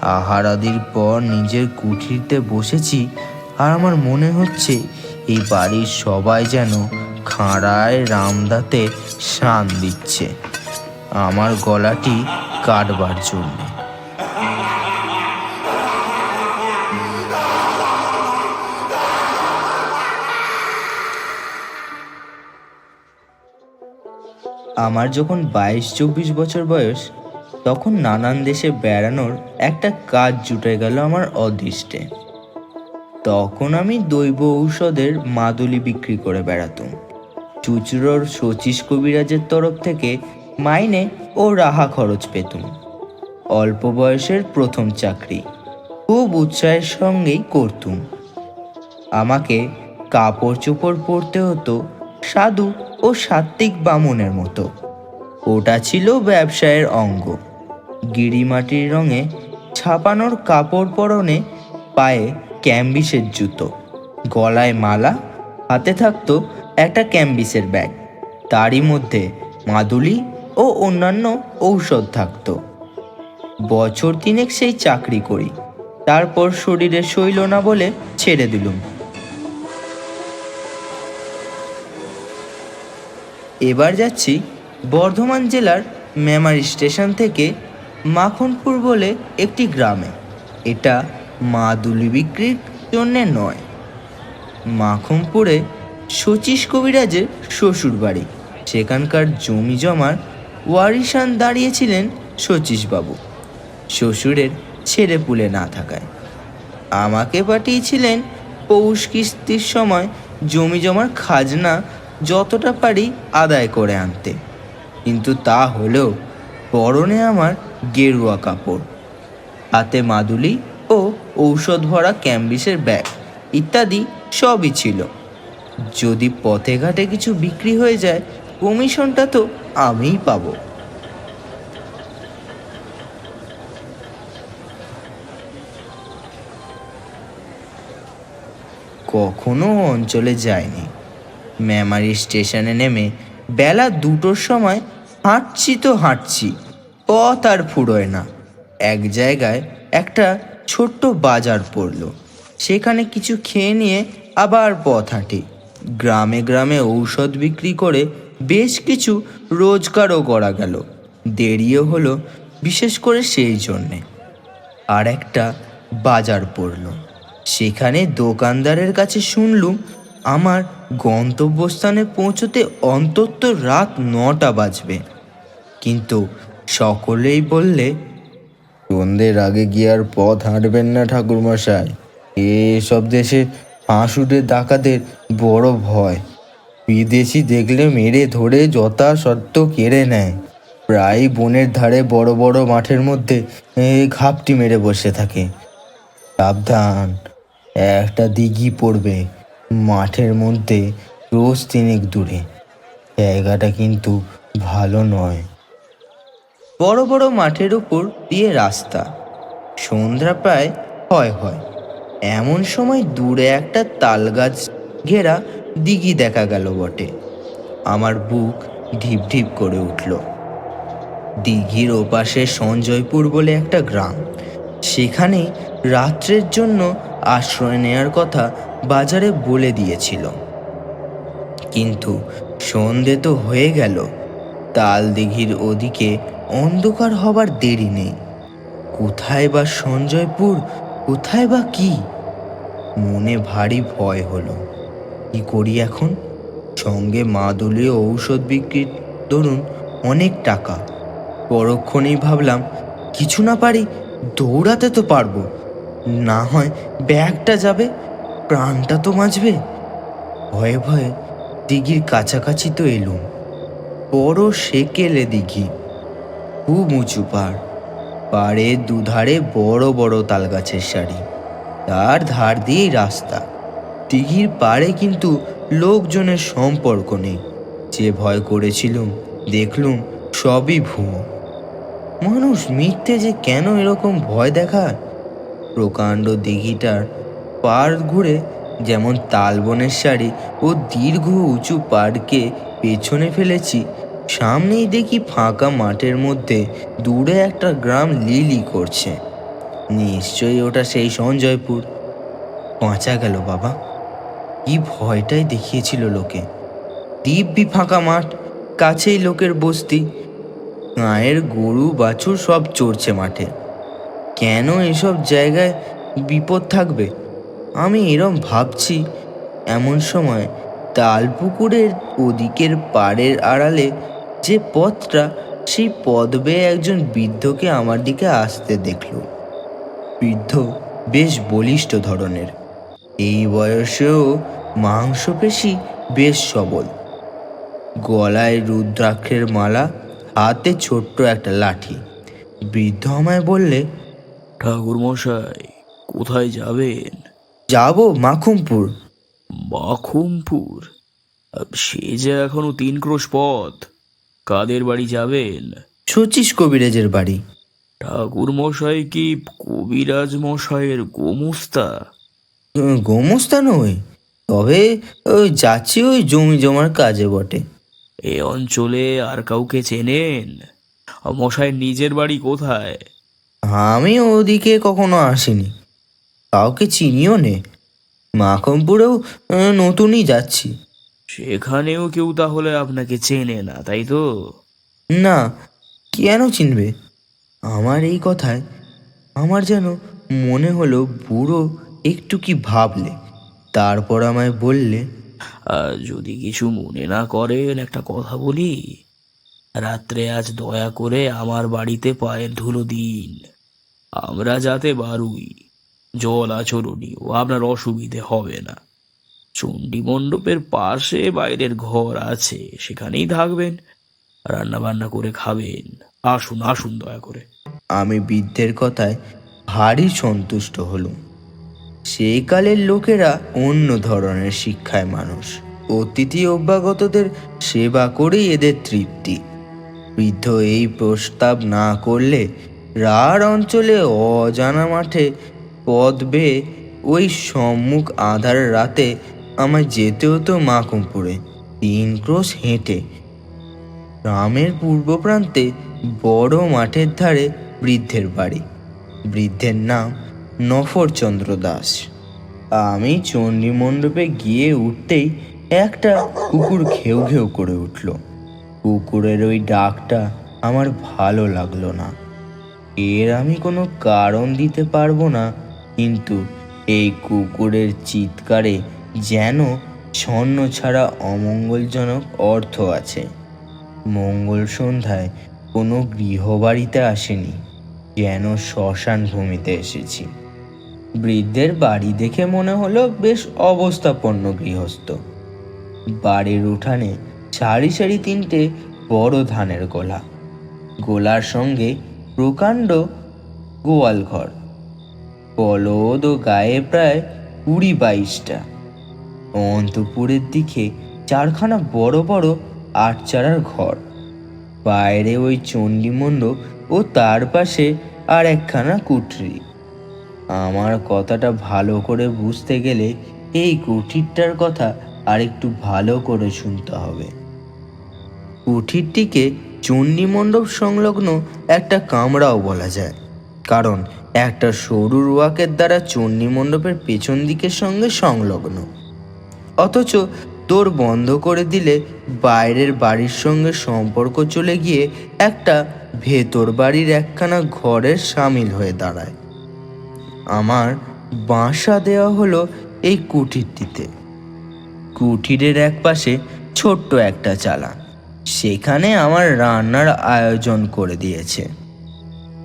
আহার আদির পর নিজের কুঠিরতে বসেছি আর আমার মনে হচ্ছে এই বাড়ির সবাই যেন খাঁড়ায় রামদাতে শান দিচ্ছে। আমার গলাটি কাটবার জন্য। আমার যখন বাইশ চব্বিশ বছর বয়স তখন নানান দেশে বেড়ানোর একটা কাজ জুটে গেল আমার অদৃষ্টে। তখন আমি দৈব ঔষধের মাদুলি বিক্রি করে বেড়াতাম। চুচুড়োর শচীশ কবিরাজের তরফ থেকে মাইনে ও রাহা খরচ পেতুম। অল্প বয়সের প্রথম চাকরি। খুব উৎসাহের সঙ্গেই করতুম। আমাকে কাপড় চোপড় পরতে হতো সাধু ও সাত্ত্বিক বামনের মতো। ওটা ছিল ব্যবসায়ের অঙ্গ। গিরিমাটির রঙে ছাপানোর কাপড় পরনে পায়ে ক্যাম্বিসের জুতো। গলায় মালা, হাতে থাকতো একটা ক্যাম্বিসের ব্যাগ। তারই মধ্যে মাদুলি ও অন্যান্য ঔষধ থাকতো। বছর তিনেক সেই চাকরি করি, তারপর শরীরে শৈল না বলে ছেড়ে দিলুম। এবার যাচ্ছি বর্ধমান জেলার মেমারি স্টেশন থেকে মাখনপুর বলে একটি গ্রামে। এটা মাদুলি বিক্রির জন্যে নয়। মাখনপুরে শচীশ কবিরাজের শ্বশুর বাড়ি সেখানকার জমি জমার ওয়ারিশান দাঁড়িয়েছিলেন শচীশবাবু। শ্বশুরের ছেলে পুলে না থাকায়। আমাকে পাঠিয়েছিলেন পৌষ কিস্তির সময় জমি জমার খাজনা যতটা পারি আদায় করে আনতে। কিন্তু তা হলেও পরনে আমার গেরুয়া কাপড় হাতে মাদুলি ও ঔষধ ভরা ক্যাম্বিসের ব্যাগ ইত্যাদি সবই ছিল। যদি পথে ঘাটে কিছু বিক্রি হয়ে যায়, কমিশনটা তো আমিই পাবো। কখনো অঞ্চলে যায়নি মেমারি স্টেশনে নেমে বেলা দুটোর সময় হাঁটছি তো হাঁটছি। পথ আর ফুরোয় না। এক জায়গায় একটা ছোট্ট বাজার পড়ল। সেখানে কিছু খেয়ে নিয়ে আবার পথ হাঁটি। গ্রামে গ্রামে ঔষধ বিক্রি করে বেশ কিছু রোজগারও করা গেল। দেরিও হলো, বিশেষ করে সেই জন্যে। আর একটা বাজার পড়ল। সেখানে দোকানদারের কাছে শুনলুম, আমার গন্তব্যস্থানে পৌঁছতে অন্তত রাত নটা বাজবে। কিন্তু সকলেই বললে সন্ধ্যের আগে গিয়ে আর পথ হাঁটবেন না ঠাকুরমশাই। এসব দেশে হাঁসুটে ডাকাতের বড় ভয়। বিদেশি দেখলে মেরে ধরে যথাসত্ত্ব কেড়ে নেয়। প্রায় বনের ধারে বড় বড় মাঠের মধ্যে ঘাপটি মেরে বসে থাকে। সাবধান, একটা দিঘি পড়বে মাঠের মধ্যে রোজ তিনেক দূরে। জায়গাটা কিন্তু ভালো নয়। বড় বড় মাঠের উপর দিয়ে রাস্তা। সন্ধ্যা প্রায় হয় হয়। এমন সময় দূরে একটা তাল গাছ ঘেরা দিঘি দেখা গেল বটে। আমার বুক ঢিপ ঢিপ করে উঠল। দিঘির ওপাশে সঞ্জয়পুর বলে একটা গ্রাম। সেখানে রাত্রের জন্য আশ্রয় নেয়ার কথা বাজারে বলে দিয়েছিল। কিন্তু সন্ধে তো হয়ে গেল। তাল দিঘির ওদিকে অন্ধকার হবার দেরি নেই। কোথায় বা সঞ্জয়পুর, কোথায় বা কি? মনে ভারী ভয় হলো। কি করি এখন? সঙ্গে মাদলীয় ঔষধ বিক্রির ধরুন অনেক টাকা। পরক্ষণেই ভাবলাম, কিছু না পারি, দৌড়াতে তো পারব। না হয় ব্যাগটা যাবে, প্রাণটা তো বাঁচবে। ভয়ে ভয়ে দিঘির কাছাকাছি তো এলুম। বড় সেকেলে দিঘি। খুব উঁচু পাড় পাড়ের দুধারে বড় বড় তাল গাছের তার ধার দিয়েই রাস্তা। দিঘির পাড়ে কিন্তু লোকজনের সম্পর্ক নেই। যে ভয় করেছিলুম, দেখলুম সবই ভুয়ো। মানুষ মিথ্যে যে কেন এরকম ভয় দেখায়? প্রকাণ্ড দিঘিটার পাড় ঘুরে যেমন তালবনের শাড়ি ও দীর্ঘ উঁচু পাড়কে পেছনে ফেলেছি। সামনেই দেখি ফাঁকা মাঠের মধ্যে দূরে একটা গ্রাম লিলি করছে। নিশ্চয়ই ওটা সেই সঞ্জয়পুর। বাঁচা গেল বাবা। কি ভয়টাই দেখিয়েছিল লোকে। দিব্যি ফাঁকা মাঠ, কাছেই লোকের বস্তি। গায়ের গরু, বাছুর সব চড়ছে মাঠে। কেন এসব জায়গায় বিপদ থাকবে? আমি এরম ভাবছি। এমন সময় তালপুকুরের ওদিকের পাড়ের আড়ালে যে পথটা সেই পথ বেয়ে একজন বৃদ্ধকে আমার দিকে আসতে দেখল। বৃদ্ধ বেশ বলিষ্ঠ ধরনের। এই বয়সেও মাংসপেশি বেশ সবল। গলায় রুদ্রাক্ষের মালা হাতে ছোট্ট একটা লাঠি। বৃদ্ধ আমায় বললে ঠাকুর মশাই কোথায় যাবেন? যাব মাখুমপুর। বাখুমপুর আহ, সে যে এখনও তিন ক্রোশ পথ। কাদের বাড়ি যাবেন? শচীশ কবিরাজের বাড়ি। ঠাকুর মশাই কি কবিরাজ মশাইয়ের গোমস্তা গোমস্তা নই তবে ওই যাচ্ছি ওই জমি জমার কাজে বটে। এ অঞ্চলে আর কাউকে চেনেন? মশাইয়ের নিজের বাড়ি কোথায়? আমি ওদিকে কখনো আসিনি। কাউকে চিনিও নে। মাখমপুরেও নতুনই যাচ্ছি। সেখানেও কেউ তাহলে আপনাকে চেনে না তাই তো? না কেন চিনবে? আমার এই কথায় আমার যেন মনে হলো বুড়ো একটু কি ভাবলে তারপর আমায় বললে আর যদি কিছু মনে না করেন একটা কথা বলি। রাত্রে আজ দয়া করে আমার বাড়িতে পায়ের ধুলো দিন। আমরা যাতে বারুই। জল আচরণীয় আপনার অসুবিধে হবে না। চণ্ডী মণ্ডপের পাশে বাইরের ঘর আছে, সেখানেই থাকবেন। রান্না বান্না করে খাবেন। আসুন আসুন দয়া করে। আমি বৃদ্ধের কথায় ভারী সন্তুষ্ট হলুম। সেই কালের লোকেরা অন্য ধরনের শিক্ষায় মানুষ। অতিথি অভ্যাগতদের সেবা করেই এদের তৃপ্তি। বৃদ্ধ এই প্রস্তাব না করলে রাঢ় অঞ্চলে অজানা মাঠে পথ বেয়ে ওই সম্মুখ আধার রাতে আমায় যেতে হতো মাকুমপুরে। তিন ক্রোশ হেঁটে। গ্রামের পূর্ব প্রান্তে বড় মাঠের ধারে বৃদ্ধের বাড়ি। বৃদ্ধের নাম নফরচন্দ্র দাস। আমি চণ্ডী মণ্ডপে গিয়ে উঠতেই একটা কুকুর ঘেউ ঘেউ করে উঠল। কুকুরের ওই ডাকটা আমার ভালো লাগল না। এর আমি কোনো কারণ দিতে পারব না কিন্তু এই কুকুরের চিৎকারে যেন ছন্ন ছাড়া অমঙ্গলজনক অর্থ আছে। মঙ্গল সন্ধ্যায় কোনো গৃহবাড়িতে আসেনি, যেন শ্মশান ভূমিতে এসেছি। বৃদ্ধের বাড়ি দেখে মনে হলো বেশ অবস্থাপন্ন গৃহস্থ। বাড়ির উঠানে সারি সারি তিনটে বড় ধানের গোলা। গোলার সঙ্গে প্রকাণ্ড গোয়াল ঘর বলদ ও গায়ে প্রায় কুড়ি বাইশটা। অন্তপুরের দিকে চারখানা বড় বড় আটচারার ঘর। বাইরে ওই চণ্ডী মণ্ডপ ও তার পাশে আর একখানা কুঠরি। আমার কথাটা ভালো করে বুঝতে গেলে এই কুঠিরটার কথা আর একটু ভালো করে শুনতে হবে। কুঠিরটিকে চণ্ডী মণ্ডপ সংলগ্ন একটা কামরাও বলা যায়। কারণ একটা সরু রোয়াকের দ্বারা চণ্ডী মণ্ডপের পেছন দিকের সঙ্গে সংলগ্ন। অথচ তোর বন্ধ করে দিলে বাইরের বাড়ির সঙ্গে সম্পর্ক চলে গিয়ে একটা ভেতর বাড়ির একখানা ঘরের সামিল হয়ে দাঁড়ায়। আমার বাসা দেওয়া হলো এই কুটিরটিতে। কুঠিরের এক পাশে ছোট্ট একটা চালা। সেখানে আমার রান্নার আয়োজন করে দিয়েছে।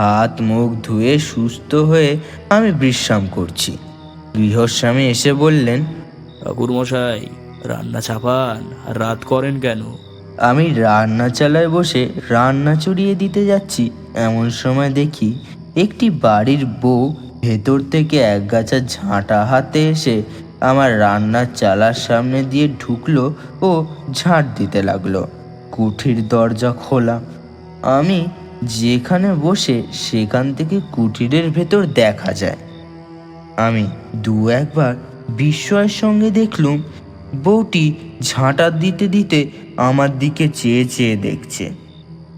হাত মুখ ধুয়ে সুস্থ হয়ে আমি বিশ্রাম করছি। গৃহস্বামী এসে বললেন ঠাকুর মশাই রান্না চাপান আর রাত করেন কেন? আমি রান্না চালায় বসে রান্না চড়িয়ে দিতে যাচ্ছি। এমন সময় দেখি একটি বাড়ির বউ ভেতর থেকে এক গাছা ঝাঁটা হাতে এসে আমার রান্নার চালার সামনে দিয়ে ঢুকলো ও ঝাঁট দিতে লাগল। কুঠির দরজা খোলা। আমি যেখানে বসে সেখান থেকে কুটিরের ভেতর দেখা যায়। আমি দু একবার বিস্ময়ের সঙ্গে দেখলুম, বউটি ঝাঁটা দিতে দিতে আমার দিকে চেয়ে চেয়ে দেখছে।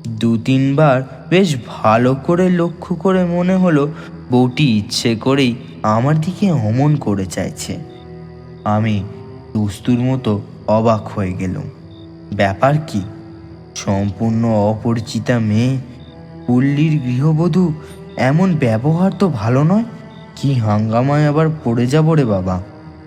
দু তিনবার বেশ ভালো করে লক্ষ্য করে মনে হলো, বউটি ইচ্ছে করেই আমার দিকে অমন করে চাইছে। আমি দুস্তুর মতো অবাক হয়ে গেলুম। ব্যাপার কি? সম্পূর্ণ অপরিচিতা মেয়ে পল্লীর গৃহবধূ, এমন ব্যবহার তো ভালো নয়। কি হাঙ্গামায় আবার পড়ে যাব রে বাবা?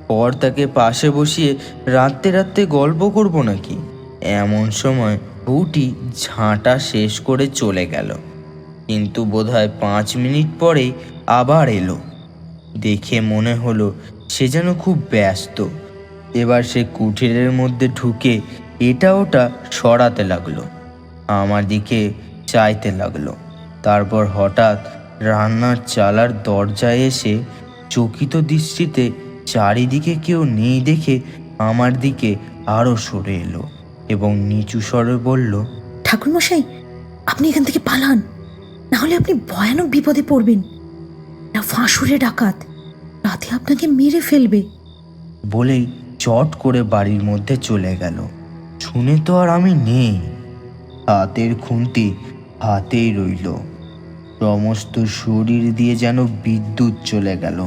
পর তাকে পাশে বসিয়ে রাত্রে রাত্রে গল্প করব নাকি? এমন সময় বউটি ঝাঁটা শেষ করে চলে গেল। কিন্তু বোধহয় পাঁচ মিনিট পরেই আবার এলো। দেখে মনে হলো সে যেন খুব ব্যস্ত। এবার সে কুঠিরের মধ্যে ঢুকে এটা ওটা সরাতে লাগল। আমার দিকে চাইতে লাগল। তারপর হঠাৎ রান্নার চালার দরজায় এসে চকিত দৃষ্টিতে চারিদিকে কেউ নেই দেখে আমার দিকে আরও সরে এলো এবং নিচু স্বরে বলল ঠাকুরমশাই আপনি এখান থেকে পালান। নাহলে আপনি ভয়ানক বিপদে পড়বেন। না ফাঁসুরে ডাকাত রাতে আপনাকে মেরে ফেলবে। বলেই চট করে বাড়ির মধ্যে চলে গেল। শুনে তো আর আমি নেই। হাতের খুন্তি হাতেই রইল। সমস্ত শরীর দিয়ে যেন বিদ্যুৎ চলে গেল।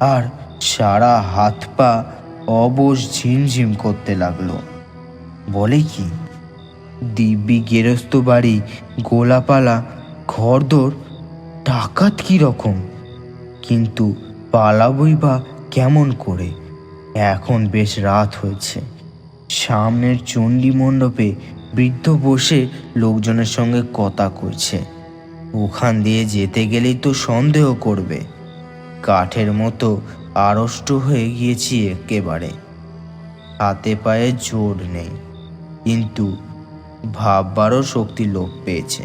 আর সারা হাত পা অবশ ঝিমঝিম করতে লাগল। বলে কি, দিব্যি গেরস্ত বাড়ি, গোলাপালা ঘরদোর ডাকাত কি রকম? কিন্তু পালাবই বা কেমন করে? এখন বেশ রাত হয়েছে। সামনের চণ্ডী মণ্ডপে বৃদ্ধ বসে লোকজনের সঙ্গে কথা কইছে। ওখান দিয়ে যেতে গেলেই তো সন্দেহ করবে। কাঠের মতো আড়ষ্ট হয়ে গিয়েছি একেবারে। হাতে পায়ে জোর নেই, কিন্তু ভাববারও শক্তি লোপ পেয়েছে।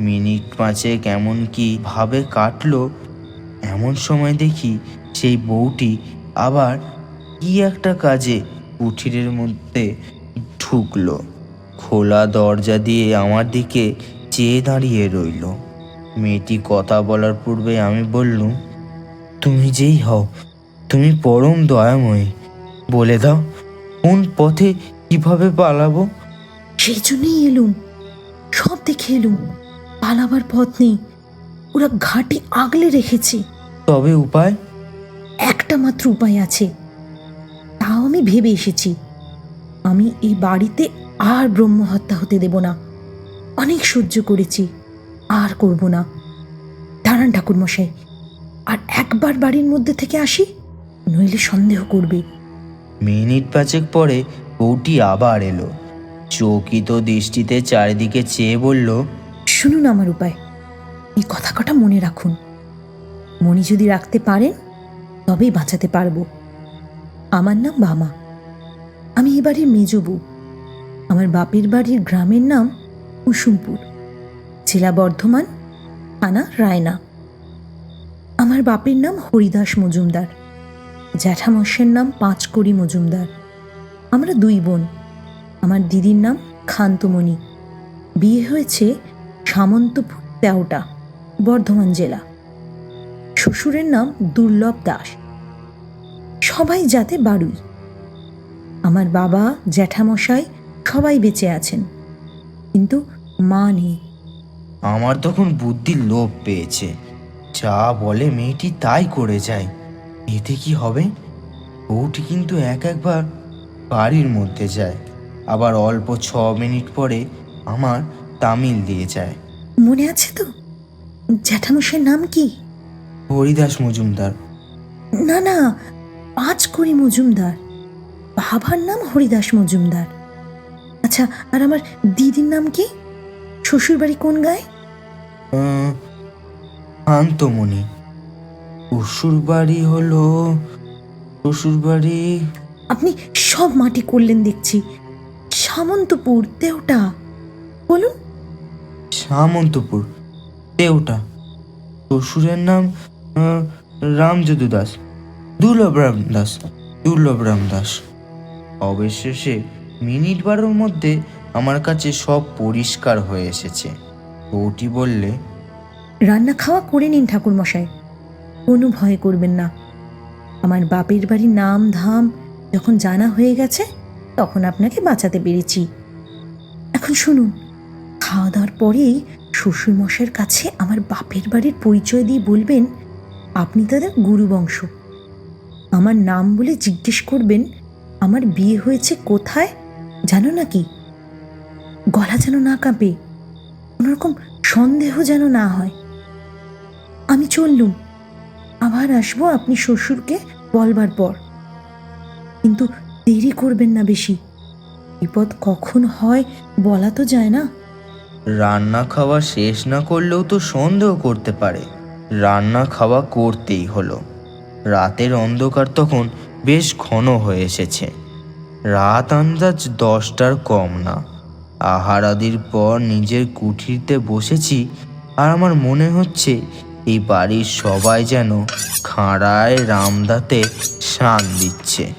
মিনিট পাঁচে কেমন কি ভাবে কাটলো, এমন সময় দেখি সেই বউটি আবার কি একটা কাজে কুঠিরের মধ্যে ঢুকলো। খোলা দরজা দিয়ে আমার দিকে চেয়ে দাঁড়িয়ে রইল। মেয়েটি কথা বলার পূর্বে আমি বললুম তুমি যেই হও তুমি পরম দয়াময়ী। বলে দাও কোন পথে কীভাবে পালাবো? সেই জন্যই এলুম সব দেখে এলুম পালাবার পথ নেই ওরা ঘাটি আগলে রেখেছে। তবে উপায়? একটা মাত্র উপায় আছে তাও আমি ভেবে এসেছি। আমি এই বাড়িতে আর ব্রহ্মহত্যা হতে দেব না। অনেক সহ্য করেছি আর করব না। দাঁড়ান ঠাকুরমশাই আর একবার বাড়ির মধ্যে থেকে আসি নইলে সন্দেহ করবে। মিনিট পাঁচেক পরে বউটি আবার এলো। চকিত দৃষ্টিতে চারিদিকে চেয়ে বলল শুনুন আমার উপায় এই কথা কটা মনে রাখুন। মনি যদি রাখতে পারেন তবেই বাঁচাতে পারব। আমার নাম বামা। আমি এ বাড়ির মেজবু আমার বাপের বাড়ির গ্রামের নাম কুসুমপুর। জেলা বর্ধমান, থানা রায়না। আমার বাপের নাম হরিদাস মজুমদার। জ্যাঠামশের নাম পাঁচকড়ি মজুমদার। আমরা দুই বোন। আমার দিদির নাম খান্তমণি। বিয়ে হয়েছে সামন্তপুর তেওটা বর্ধমান জেলা। শ্বশুরের নাম দুর্লভ দাস। সবাই যাতে বাড়ুই আমার বাবা, জ্যাঠামশাই সবাই বেঁচে আছেন। কিন্তু মা নেই। আমার তখন বুদ্ধির লোভ পেয়েছে। যা বলে মেয়েটি তাই করে যায়। এতে কি হবে? বউটি কিন্তু এক একবার বাড়ির মধ্যে যায়। আবার অল্প ছ মিনিট পরে আমার তামিল দিয়ে যায়। মনে আছে তো? জ্যাঠামশাইয়ের নাম কি? হরিদাস মজুমদার। না না পাঁচ করি মজুমদার। বাবার নাম হরিদাস মজুমদার। আচ্ছা আর আমার দিদির নাম কি? শ্বশুর বাড়ি কোন গায়ে? আহ, শান্তমণি। শ্বশুর বাড়ি হলো শ্বশুর বাড়ি আপনি সব মাটি করলেন দেখছি। সামন্তপুর দেওটা বলুন। সামন্তপুর দেওটা শ্বশুরের নাম রামযদু দাস। দুর্লভ রাম দাস দুর্লভ রাম দাস। অবশেষে মিনিট বারোর মধ্যে আমার কাছে সব পরিষ্কার হয়ে এসেছে। বউটি বললে, রান্না খাওয়া করে নিন ঠাকুর মশাই কোনো ভয় করবেন না। আমার বাপের বাড়ির নাম ধাম যখন জানা হয়ে গেছে, তখন আপনাকে বাঁচাতে পেরেছি। এখন শুনুন খাওয়া দাওয়ার পরেই শ্বশুরমশাইয়ের কাছে আমার বাপের বাড়ির পরিচয় দিয়ে বলবেন, আপনি তাদের গুরুবংশ। আমার নাম বলে জিজ্ঞেস করবেন, আমার বিয়ে হয়েছে কোথায়? জানো নাকি? গলা যেন না কাঁপে কোনোরকম সন্দেহ যেন না হয়। আমি চললুম। আবার আসব আপনি শ্বশুরকে বলবার পর। কিন্তু দেরি করবেন না বেশি। বিপদ কখন হয় বলা তো যায় না। রান্না খাওয়া শেষ না করলেও তো সন্দেহ করতে পারে। রান্না খাওয়া করতেই হলো। রাতের অন্ধকার তখন বেশ ঘন হয়ে এসেছে। রাত আন্দাজ দশটার কম না। আহার আদির পর নিজের কুঠিরতে বসেছি আর আমার মনে হচ্ছে এই বাড়ির সবাই যেন খাঁড়ায় রামদাতে শান দিচ্ছে।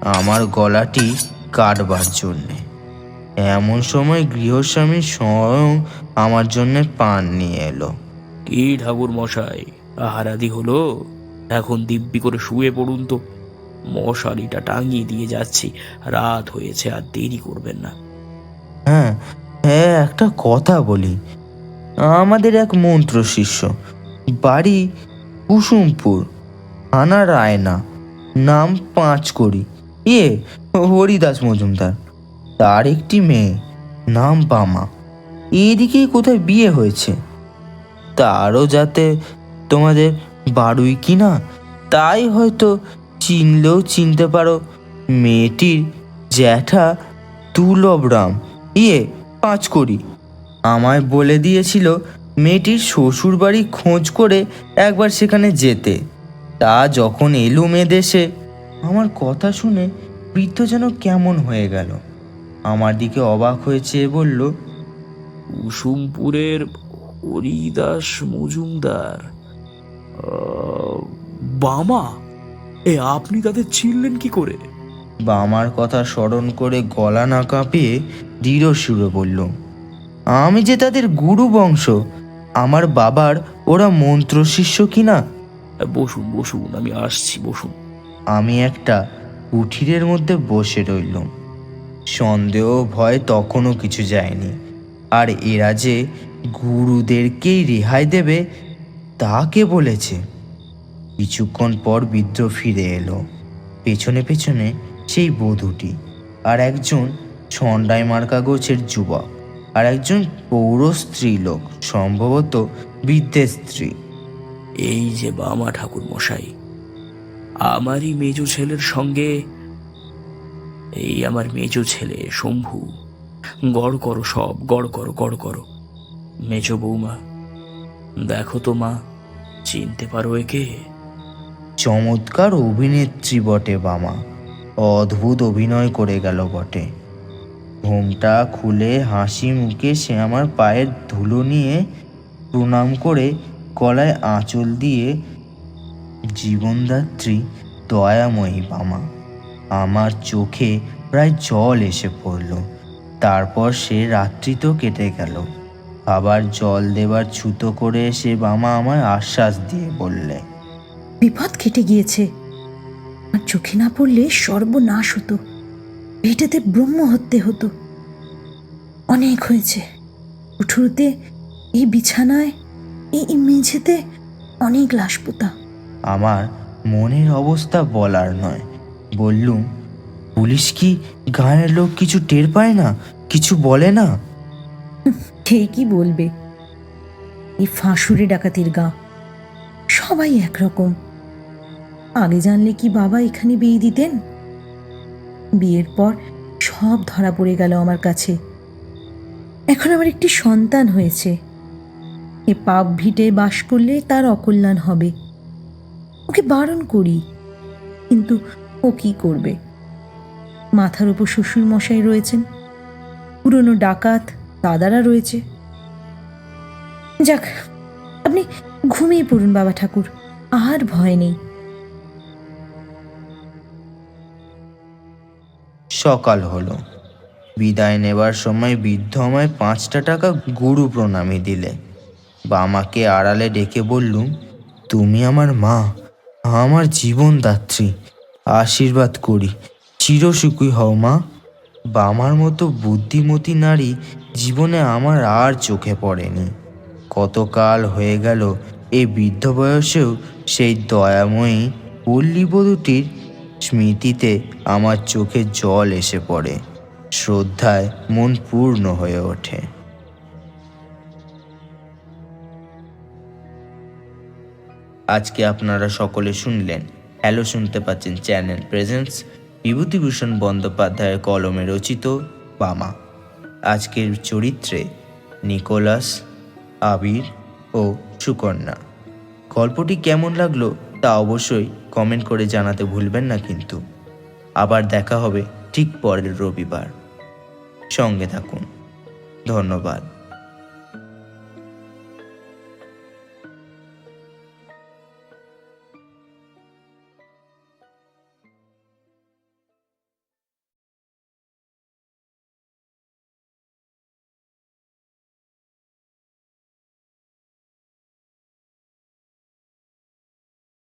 আমার গলাটি কাটবার জন্যে। এমন সময় গৃহস্বামী স্বয়ং আমার জন্য পান নিয়ে এলো। কি ঠাকুর মশাই আহারাদি হলো? এখন দিব্যি করে শুয়ে পড়ুন তো। মশারিটা টাঙিয়ে দিয়ে যাচ্ছি। রাত হয়েছে আর দেরি করবেন না। হ্যাঁ হ্যাঁ একটা কথা বলি। আমাদের এক মন্ত্র শিষ্য, বাড়ি কুসুমপুর, থানা রায়না, নাম পাঁচ করি। ইয়ে হরিদাস মজুমদার, তার একটি মেয়ে, নাম বামা। এদিকেই কোথায় বিয়ে হয়েছে? তারও যাতে তোমাদের বাড়ুই কিনা, তাই হয়তো চিনলেও চিনতে পারো, মেয়েটির জ্যাঠা দুর্লভরাম ইয়ে পাঁচ করি। আমায় বলে দিয়েছিল মেয়েটির শ্বশুর বাড়ি খোঁজ করে একবার সেখানে যেতে। তা যখন এলুম দেশে, আমার কথা শুনে বৃদ্ধ যেন কেমন হয়ে গেল। আমার দিকে অবাক হয়েছে বলল, কুসুমপুরের হরিদাস মজুমদার বামা? এ আপনি তাদের চিনলেন কি করে? বা আমার কথা স্মরণ করে গলা না কাঁপিয়ে দৃঢ় সুরে বলল আমি যে তাদের গুরু বংশ আমার বাবার ওরা মন্ত্র শিষ্য কিনা বসুন বসুন আমি আসছি বসুন। আমি একটা কুঠিরের মধ্যে বসে রইলুম। সন্দেহ ভয় তখনও কিছু যায়নি। আর এরা যে গুরুদেরকেই রেহাই দেবে তাকে বলেছে? কিছুক্ষণ পর বৃদ্ধ ফিরে এলো। পেছনে পেছনে সেই বধূটি আর একজন ছন্ডাই মার্কা গোছের যুবক, আর একজন পৌর স্ত্রীলোক সম্ভবত বৃদ্ধের স্ত্রী। এই যে বামা ঠাকুর মশাই আমারই মেজো ছেলের সঙ্গে, এই আমার মেজো ছেলে শম্ভু, গড় করো সব, গড় করো গড় করো। মেজো বৌমা, দেখো তো মা, চিনতে পারো একে? চমৎকার অভিনেত্রী বটে বামা। অদ্ভুত অভিনয় করে গেল বটে। ঘুমটা খুলে হাসি মুখে সে আমার পায়ের ধুলো নিয়ে প্রণাম করে গলায় আঁচল দিয়ে, জীবনদাত্রী, দয়াময়ী বামা। আমার চোখে প্রায় জল এসে পড়ল। তারপর সে রাত্রি তো কেটে গেল। আবার জল দেবার ছুতো করে সে বামা আমায় আশ্বাস দিয়ে বললে বিপদ কেটে গিয়েছে। আর চোখে না পড়লে সর্বনাশ হতো। পেটেতে ব্রহ্ম হত্যে হতো। অনেক হয়েছে। উঠুরতে এই বিছানায় এই মেঝেতে অনেক লাশ পোতা আমার মনের অবস্থা বলার নয়। বললুম পুলিশ কি গাঁয়ের লোক কিছু টের পায় না? কিছু বলে না? কে কি বলবে? এই ফাঁসুরে ডাকাতির গা। সবাই একরকম। আগে জানলে কি বাবা এখানে বিয়ে দিতেন? বিয়ের পর সব ধরা পড়ে গেল আমার কাছে। এখন আমার একটি সন্তান হয়েছে। এ পাপ ভিটে বাস করলে তার অকল্যাণ হবে। ওকে বারণ করি, কিন্তু ও কি করবে? মাথার উপর শ্বশুর মশাই রয়েছেন। পুরনো ডাকাত দাদারা রয়েছে। যাক, আপনি ঘুমিয়ে পড়ুন বাবা ঠাকুর, আর ভয় নেই। সকাল হলো। বিদায় নেবার সময় বৃদ্ধ আমায় পাঁচটা টাকা গুরু প্রণামী দিলে। বামাকে আড়ালে ডেকে বললুম, তুমি আমার মা, আমার জীবনদাত্রী, আশীর্বাদ করি, চিরসুখী হও মা। বামার মতো বুদ্ধিমতী নারী জীবনে আমার আর চোখে পড়েনি। কতকাল হয়ে গেল, এই বৃদ্ধ বয়সেও সেই দয়াময়ী পল্লীবধূটির স্মৃতিতে আমার চোখে জল এসে পড়ে। শ্রদ্ধায় মন পূর্ণ হয়ে ওঠে। আজকে আপনারা সকলে শুনলেন, হ্যালো শুনতে পাচ্ছেন চ্যানেল প্রেজেন্স বিভূতিভূষণ বন্দ্যোপাধ্যায়ের কলমে রচিত বামা। আজকের চরিত্রে নিকোলাস, আবির ও সুকন্যা। গল্পটি কেমন লাগল? তা অবশ্যই কমেন্ট করে জানাতে ভুলবেন না কিন্তু। আবার দেখা হবে ঠিক পরের রবিবার। সঙ্গে থাকুন। ধন্যবাদ।